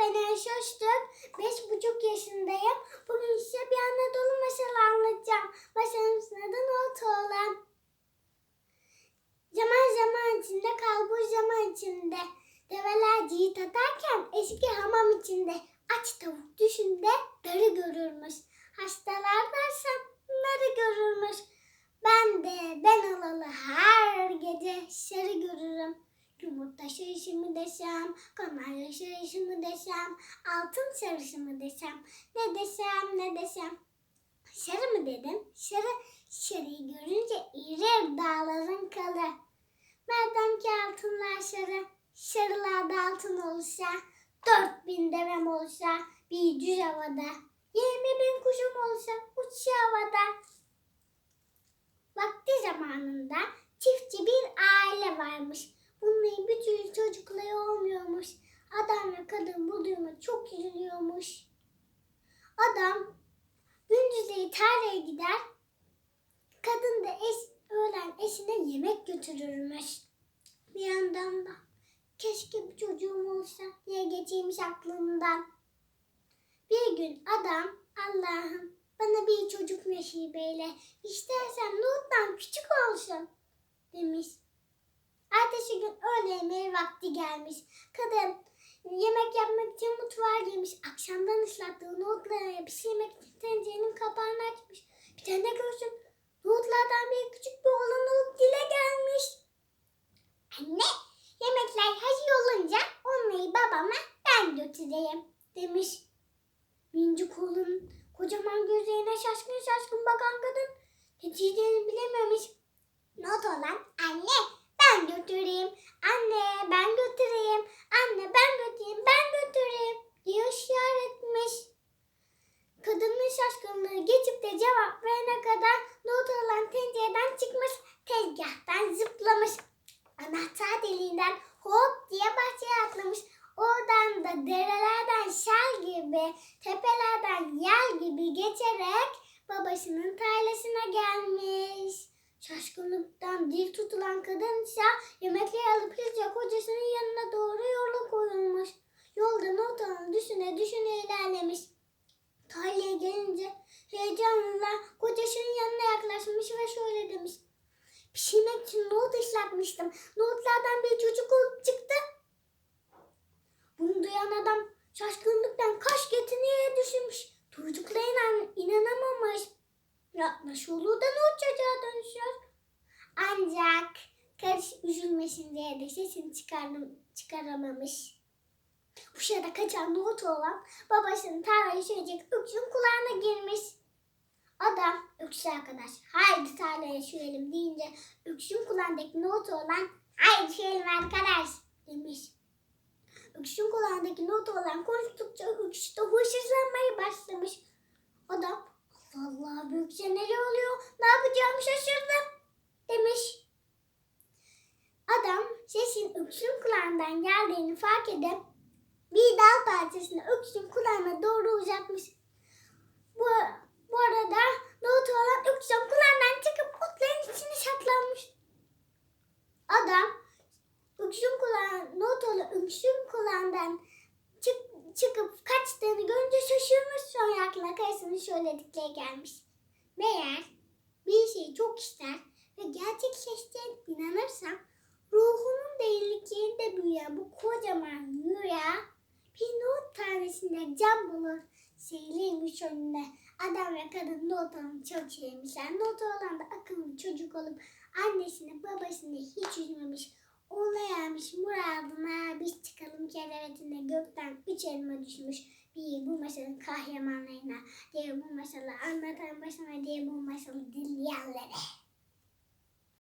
ben Ayşe. Beş buçuk yaşındayım. Bugün size bir Anadolu masalı anlatacağım. Masalımızın adı Not olan. Zaman zaman içinde, kalbur zaman içinde. Develer ciğit atarken eski hamam içinde. Aç tavuk düşünde darı görürmüş. Hastalar dersen narı görürmüş. Ben de ben olalı Yumurta sarışı mı desem, kanarya sarışı mı desem, altın sarışı mı desem, ne desem ne desem. Sarı mı dedim? Sarı, sarıyı görünce iri dağların kalı. Madem ki altınlar sarı, sarılar da altın olsa, dört bin devem olsa, bir düz havada, yirmi bin kuşum olsa, uçsa havada. Vakti zamanında çiftçi bir aile varmış. Bunların bir türlü çocukları olmuyormuş. Adam ve kadın bu duruma çok üzülüyormuş. Adam gündüzleri tarlaya gider. Kadın da eş, öğlen eşine yemek götürürmüş. Bir yandan da keşke bir çocuğum olsa diye geçirmiş aklından. Bir gün adam Allah'ım bana bir çocuk nasip eyle. İstersen Nuh'tan küçük olsun demiş. Ertesi gün öğle yemeği vakti gelmiş. Kadın yemek yapmak için mutfağa girmiş. Akşamdan ıslattığı nohutları pişirmek için tencerenin kapağını açmış. Bir tane görsün. Nohutlardan bir küçük bir oğlan nohut dile gelmiş. Anne yemekler hazır olunca onları babama ben götüreyim demiş. Mincik oğlun kocaman gözlerine şaşkın şaşkın bakan kadın ne diyeceğini bilememiş. Not olan anne ben götüreyim. Anne ben götüreyim. Anne ben götüreyim. Ben götüreyim diye ısrar etmiş. Kadının şaşkınlığı geçip de cevap verene kadar not olan tencereden çıkmış. Tezgahtan zıplamış. Anahtar deliğinden hop diye bahçeye atlamış. Oradan da derelerden şel gibi, tepelerden yel gibi geçerek babasının tarlasına gelmiş. Şaşkınlıktan dil tutulan kadın ise yemekleri alıp hızlıca kocasının yanına doğru yola koyulmuş. Yolda notanı düşüne düşüne ilerlemiş. Tarlaya gelince heyecanla kocasının yanına yaklaşmış ve şöyle demiş. Pişirmek için ıslatmıştım. Nohutlardan bir çocuk olup çıktı. Bunu duyan adam şaşkınlıktan kaş getirmeye düşünmüş. Duyduklarına inanamamış. Ya nasıl olur da nohut çocuğa dönüşüyor? Ancak karış üzülmesin diye de sesini çıkardım, çıkaramamış. Bu sırada kaçan nohut olan babasının tarlayı sürecek öksün kulağına girmiş. Adam öksü arkadaş haydi tarlaya sürelim deyince öksün kulağındaki nohut olan haydi sürelim arkadaş demiş. Öksün kulağındaki not olan konuştukça öksü de huysuzlanmaya başlamış. Adam Allah Allah büyükçe neler oluyor ne yapacağımı şaşırdım demiş. Adam sesin öksün kulağından geldiğini fark edip bir dal parçasını öksün kulağına doğru uzatmış. Bu, bu arada not olan öksün kulağından çıkıp otların içine saklanmış. Adam öksün kulağın, not olan kulağından çık, çıkıp kaçtığını görünce şaşırmış sonra aklına karısının söyledikleri gelmiş. Meğer bir şeyi çok ister ve gerçekleştiğine inanırsam ruhunun derinliklerinde büyüyen bu kocaman rüya bir not tanesinde can bulur. Seyirliymiş önünde. Adam ve kadın not çok sevmişler. Not olan da akıllı çocuk olup annesini babasını hiç üzmemiş. Ona yermiş muradına biz çıkalım kerevetine gökten üç elma düşmüş. Bir bu masalın kahramanlarına, diğer bu masalı anlatan başına, diğer bu masalı dinleyenlere.